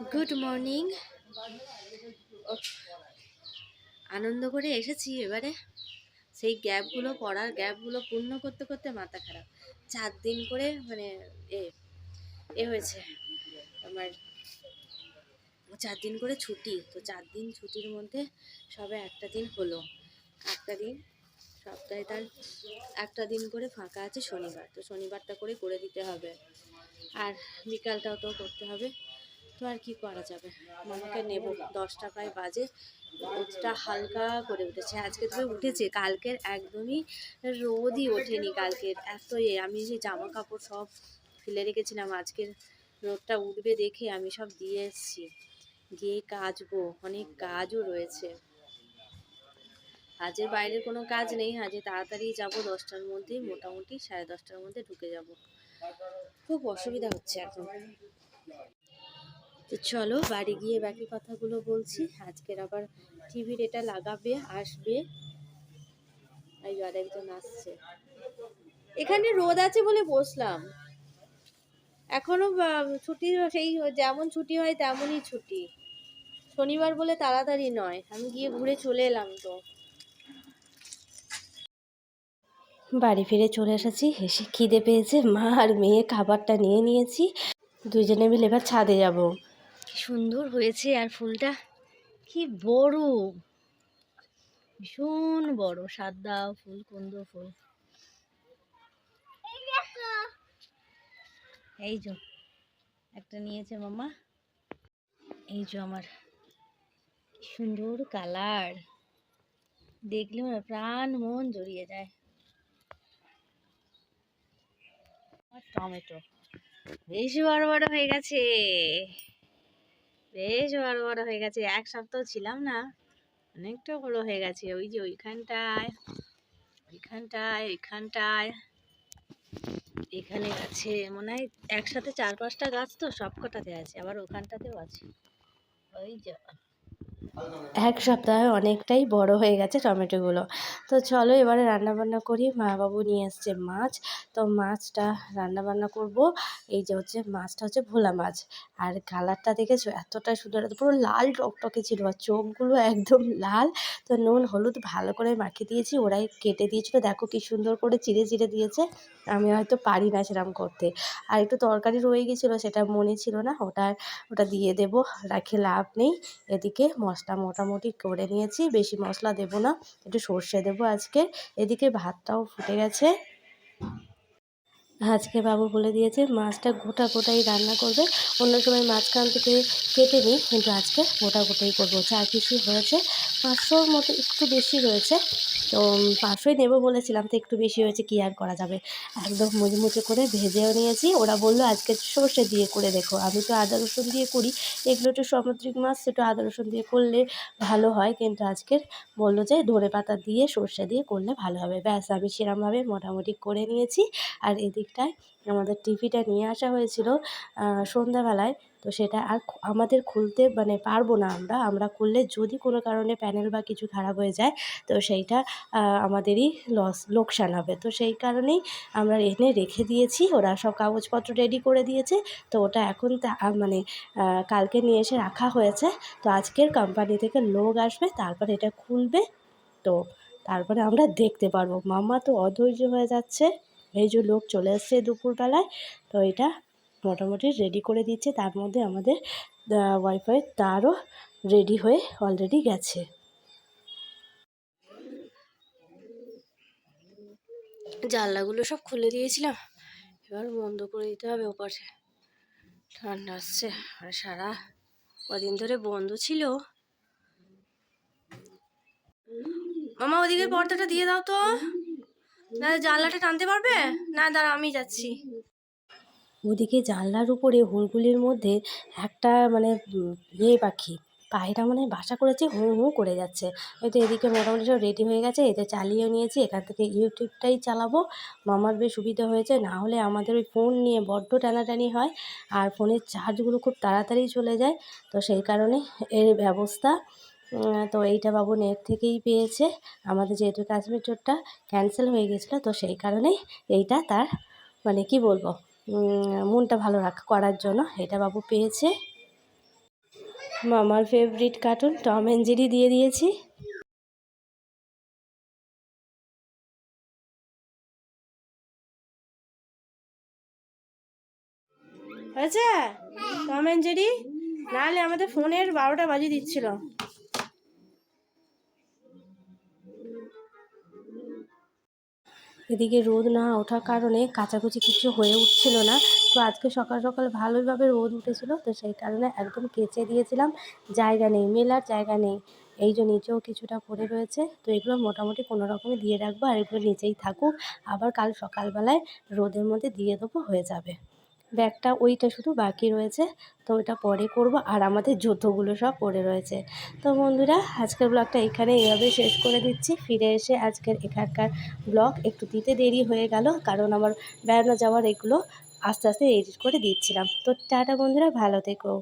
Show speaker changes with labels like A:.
A: Good morning আনন্দ করে এসেছি এবারে। সেই গ্যাপগুলো পড়ার গ্যাপগুলো পূর্ণ করতে করতে মাথা খারাপ। চার দিন করে মানে এ এ হয়েছে। আমার চার দিন করে ছুটি, তো চার দিন ছুটির মধ্যে সবে একটা দিন হলো। একটা দিন, সপ্তাহে তার একটা দিন করে ফাঁকা আছে শনিবার, তো শনিবারটা করে করে দিতে হবে। আর বিকালটাও তো করতে হবে। তো আর কি করা যাবে? মামাকে নেব। দশটা প্রায় বাজে। রোদটা হালকা করে উঠেছে। আজকে তবে উঠেছে। কালকের একদমই রোদই ওঠেনি কালকের। এত এ আমি যে জামা কাপড় সব ফেলে রেখেছিলাম, আজকের রোদটা উঠবে দেখে আমি সব দিয়ে এসেছি। গিয়ে কাচবো। অনেক কাজও রয়েছে। আজের বাইরের কোনো কাজ নেই। আজে তাড়াতাড়ি যাব। দশটার মধ্যে মোটামুটি সাড়ে দশটার মধ্যে ঢুকে যাব। খুব অসুবিধা হচ্ছে এখন। তো চলো বাড়ি গিয়ে বাকি কথাগুলো বলছি। আজকের আবার টিভির এটা লাগাবে, আসবে। আর একজন আসছে। এখানে রোদ আছে বলে বসলাম। এখনও ছুটি, সেই যেমন ছুটি হয় তেমনই ছুটি। শনিবার বলে তাড়াতাড়ি নয়। আমি গিয়ে ঘুরে চলে এলাম তো। বাড়ি ফিরে চলে এসেছি। হেসে খিদে পেয়েছে। মা আর মেয়ে খাবারটা নিয়ে নিয়েছি। দুজনে মিলে এবার ছাদে যাব। কি সুন্দর হয়েছে আর ফুলটা। কি বড়। ভীষণ বড়। সাদা ফুল কুন্দ ফুল। এই যে একটা নিয়েছে মামা। এই যে আমার। সুন্দর কালার। দেখলেও না প্রাণ মন জড়িয়ে যায়। আর টমেটো। বেশ বড় বড় হয়ে গেছে। বেশ বড় বড় হয়ে গেছে। এক সপ্তাহ ছিলাম না, অনেকটা বড় হয়ে গেছে। ওই যে ওইখানটায় ওইখানটায় ওইখানটায়, এখানে আছে। মনে হয় একসাথে চার পাঁচটা গাছ তো সব কটাতে আছে, আবার ওখানটাতেও আছে। ওই যে এক সপ্তাহে অনেকটাই বড় হয়ে গেছে টমেটোগুলো। তো চলো এবারে রান্না বান্না করি। মা বাবু নিয়ে এসছে মাছ। তো মাছটা রান্না বান্না করব। এই যে হচ্ছে মাছটা হচ্ছে ভোলা মাছ। আর কালারটা দেখেছ? এতটা সুন্দর পুরো লাল টকটকে ছিল আর চোখগুলো একদম লাল। তো নুন, হলুদ ভালো করে মাখিয়ে দিয়েছি। ওরাই কেটে দিয়েছিল। দেখো কি সুন্দর করে চিড়ে চিড়ে দিয়েছে। আমি হয়তো পারি না সেরকম করতে। আর একটু তরকারি রয়ে গেছিল, সেটা মনে ছিল না। ওটা ওটা দিয়ে দেবো। রাখে লাভ নেই। এদিকে মশলা মোটামুটি করে নিয়েছি, বেশি মশলা দেব না, একটু সর্ষে দেবো আজকে, এদিকে ভাতটাও ফুটে গেছে। আজকে বাবু বলে দিয়েছে মাছটা গোটা গোটাই রান্না করবে, অন্য সময় মাঝখান থেকে কেটে নিই কিন্তু আজকে গোটা গোটাই করব, যা কিছু হয়েছে পাঁচশোর মতো একটু বেশি রয়েছে। তো পাঁচশোই নেব বলেছিলাম তো একটু বেশি হয়েছে, কী আর করা যাবে? একদম মুচমুচে করে ভেজেও নিয়েছি। ওরা বলল, আজকে সর্ষে দিয়ে করে দেখো। আমি তো আদা, রসুন দিয়ে করি। এগুলো একটু সামুদ্রিক মাছ একটু আদা, রসুন দিয়ে করলে ভালো হয়। কিন্তু আজকের বলল যে, ধনে পাতা দিয়ে সর্ষে দিয়ে করলে ভালো হবে। ব্যাস, আমি সেরমভাবে মোটামুটি করে নিয়েছি। আর এদিকটায় আমাদের টিভিটা নিয়ে আসা হয়েছিল সন্ধ্যাবেলায়। তো সেটা আর আমাদের খুলতে মানে পারব না আমরা। আমরা খুললে যদি কোনো কারণে প্যানেল বা কিছু খারাপ হয়ে যায়, তো সেইটা আমাদেরই লস লোকসান হবে। তো সেই কারণেই আমরা এনে রেখে দিয়েছি। ওরা সব কাগজপত্র রেডি করে দিয়েছে। তো ওটা এখন মানে কালকে নিয়ে এসে রাখা হয়েছে। তো আজকের কোম্পানি থেকে লোক আসবে, তারপর এটা খুলবে। তো তারপরে আমরা দেখতে পারব। মামা তো অধৈর্য হয়ে যাচ্ছে। এই যে লোক চলে এসছে দুপুরবেলায়, তো এটা মোটামুটি রেডি করে দিচ্ছে তার মধ্যে আমাদের ওয়াইফাই তারও রেডি হয়ে অলরেডি গেছে। জানলাগুলো সব খুলে দিয়েছিলাম। এবার বন্ধ করে দিতে হবে ওপাশে। ঠান্ডা আসছে। আর সারা কদিন ধরে বন্ধ ছিল। মামা, ওদিকে পর্দাটা দিয়ে দাও তো। না জানলাটা টানতে পারবে? না, দাঁড়া, আমি যাচ্ছি। ওদিকে জানলার উপরে হুলগুলির মধ্যে একটা মানে ইয়ে পাখি। পায়রা মানে বাসা করেছে, হু হু করে যাচ্ছে। হয়তো এদিকে মোটামুটি সব রেডি হয়ে গেছে, এতে চালিয়ে নিয়েছি, এখান থেকে ইউটিউবটাই চালাবো। মামার বেশ সুবিধা হয়েছে, না হলে আমাদের ওই ফোন নিয়ে বড্ড টানাটানি হয় আর ফোনের চার্জগুলো খুব তাড়াতাড়ি চলে যায়। তো সেই কারণে এর ব্যবস্থা তো এইটা বাবু নেট থেকেই পেয়েছে। আমাদের যেহেতু কাশ্মীর ট্যুরটা ক্যান্সেল হয়ে গেছিল, তো সেই কারণেই এইটা তার মানে কি বলব? মনটা ভালো রাখ করার জন্য এটা বাবু পেয়েছে। মামার favourite cartoon Tom and Jerry দিয়ে দিয়েছি। হয়েছে? টম অ্যান্ড জেরি নাহলে আমাদের ফোনের বারোটা বাজিয়ে দিচ্ছিল। এদিকে রোদ না ওঠার কারণে কাচাকুচি কিছু হয়ে উঠছিল না। তো আজকে সকাল সকাল ভালোইভাবে রোদ উঠেছিল, তো সেই কারণে একদম কেচে দিয়েছিলাম। জায়গা নেই, মেলার জায়গা নেই। এই যে নিচেও কিছুটা পড়ে রয়েছে, তো এগুলো মোটামুটি কোনো রকমে দিয়ে রাখব আর এগুলো নিচেই থাকুক। আবার কাল সকালবেলায় রোদের মধ্যে দিয়ে দেবো, হয়ে যাবে। ব্যাগটা ওইটা শুধু বাকি রয়েছে, তো ওটা পরে করব। আর আমাদের জুতোগুলো সব পরে রয়েছে। তো বন্ধুরা, আজকের ব্লগটা এখানে এভাবে শেষ করে দিচ্ছি। ফিরে এসে আজকের এখানকার ব্লগ একটু দিতে দেরি হয়ে গেল, কারণ আমার বেড়ানো যাওয়ার এগুলো আস্তে আস্তে এডিট করে দিচ্ছিলাম। তো টাটা বন্ধুরা, ভালো থেকো।